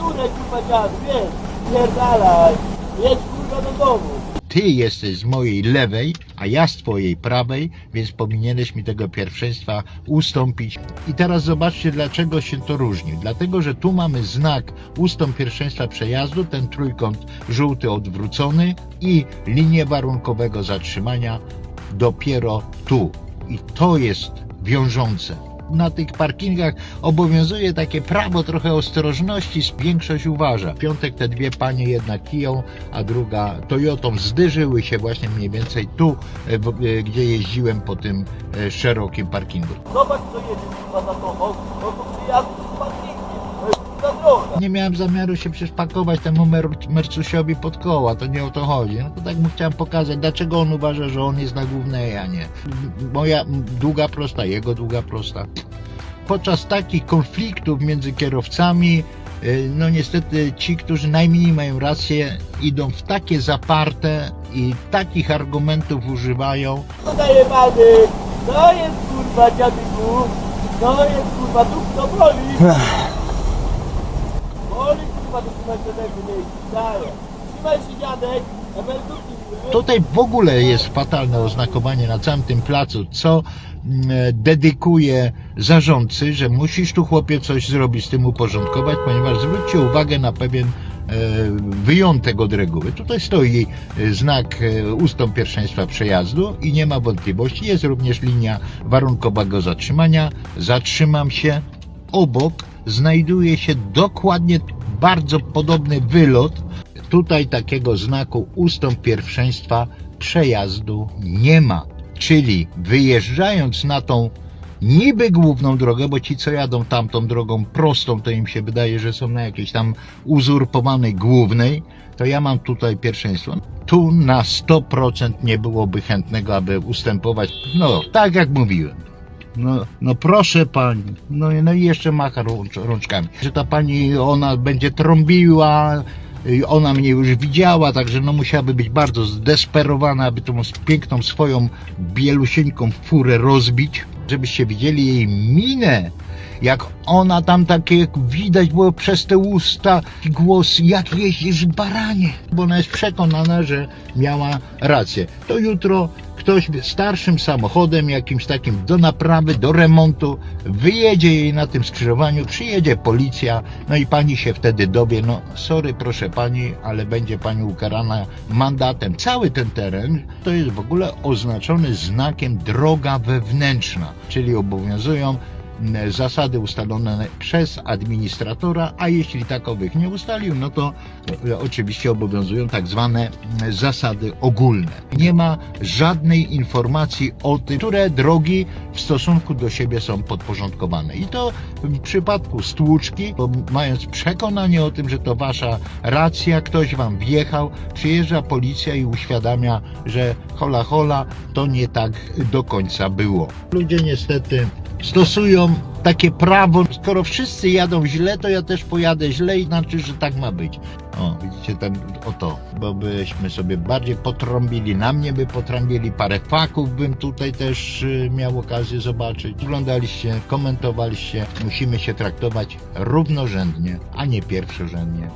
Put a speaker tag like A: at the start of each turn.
A: emeryturę, kurwa dziadu, wiesz, pierdalaj, jedź kurwa do domu.
B: Ty jesteś z mojej lewej, a ja z twojej prawej, więc powinieneś mi tego pierwszeństwa ustąpić. I teraz zobaczcie, dlaczego się to różni. Dlatego, że tu mamy znak ustąp pierwszeństwa przejazdu, ten trójkąt żółty odwrócony i linię warunkowego zatrzymania dopiero tu. I to jest wiążące. Na tych parkingach obowiązuje takie prawo trochę ostrożności, większość uważa. W piątek te dwie panie jedna kiją, a druga Toyotą zderzyły się właśnie mniej więcej tu, e, e, gdzie jeździłem po tym e, szerokim parkingu.
A: Zobacz co jedzie kurwa za tobą, no to przyjazdu z parkingu, to jest kurwa droga.
B: Nie miałem zamiaru się przecież pakować temu Mer Mercusiowi pod koła, to nie o to chodzi. No to tak mu chciałem pokazać, dlaczego on uważa, że on jest na głównej, a nie. Moja długa prosta, jego długa prosta. Podczas takich konfliktów między kierowcami, y, no niestety ci, którzy najmniej mają rację, idą w takie zaparte i takich argumentów używają,
A: To daje many, to jest kurwa dziadyku, to jest kurwa duch to boli. Daje. Trzymaj się dziadek.
B: Tutaj w ogóle jest fatalne oznakowanie na całym tym placu, co mm, dedykuje zarządcy, że musisz tu chłopie coś zrobić z tym uporządkować, ponieważ zwróćcie uwagę na pewien e, wyjątek od reguły. Tutaj stoi e, znak e, ustąp pierwszeństwa przejazdu i nie ma wątpliwości. Jest również linia warunkowego zatrzymania. Zatrzymam się. Obok znajduje się dokładnie bardzo podobny wylot, Tutaj takiego znaku ustąp pierwszeństwa przejazdu nie ma. Czyli wyjeżdżając na tą niby główną drogę, bo ci co jadą tamtą drogą prostą, to im się wydaje, że są na jakiejś tam uzurpowanej głównej, to ja mam tutaj pierwszeństwo. Tu na 100% nie byłoby chętnego, aby ustępować. No, tak jak mówiłem. No, no proszę pani, no, i- no i jeszcze macha rącz, rączkami. Że ta pani, ona będzie trąbiła, y, ona mnie już widziała, także no musiałaby być bardzo zdesperowana, aby tą piękną swoją bielusieńką furę rozbić, żebyście widzieli jej minę, jak ona tam takie, jak widać było przez te usta, głos, jak jeździsz baranie, bo ona jest przekonana, że miała rację. To jutro ktoś starszym samochodem, jakimś takim do naprawy, do remontu, wyjedzie jej na tym skrzyżowaniu, przyjedzie policja, no i pani się wtedy dowie, no sorry proszę pani, ale będzie pani ukarana mandatem. Cały ten teren to jest w ogóle oznaczony znakiem droga wewnętrzna, czyli obowiązują zasady ustalone przez administratora, a jeśli takowych nie ustalił, no to e, oczywiście obowiązują tak zwane m, zasady ogólne. Nie ma żadnej informacji o tym, które drogi w stosunku do siebie są podporządkowane. I to w przypadku stłuczki, mając przekonanie o tym, że to wasza racja, ktoś wam wjechał, przyjeżdża policja i uświadamia, że hola hola, to nie tak do końca było. Ludzie niestety stosują takie prawo, skoro wszyscy jadą źle, to ja też pojadę źle i znaczy, że tak ma być. O, widzicie tam o to, bo byśmy sobie bardziej potrąbili, na mnie by potrąbili, parę faków bym tutaj też y, miał okazję zobaczyć. Oglądaliście, komentowaliście, musimy się traktować równorzędnie, a nie pierwszorzędnie.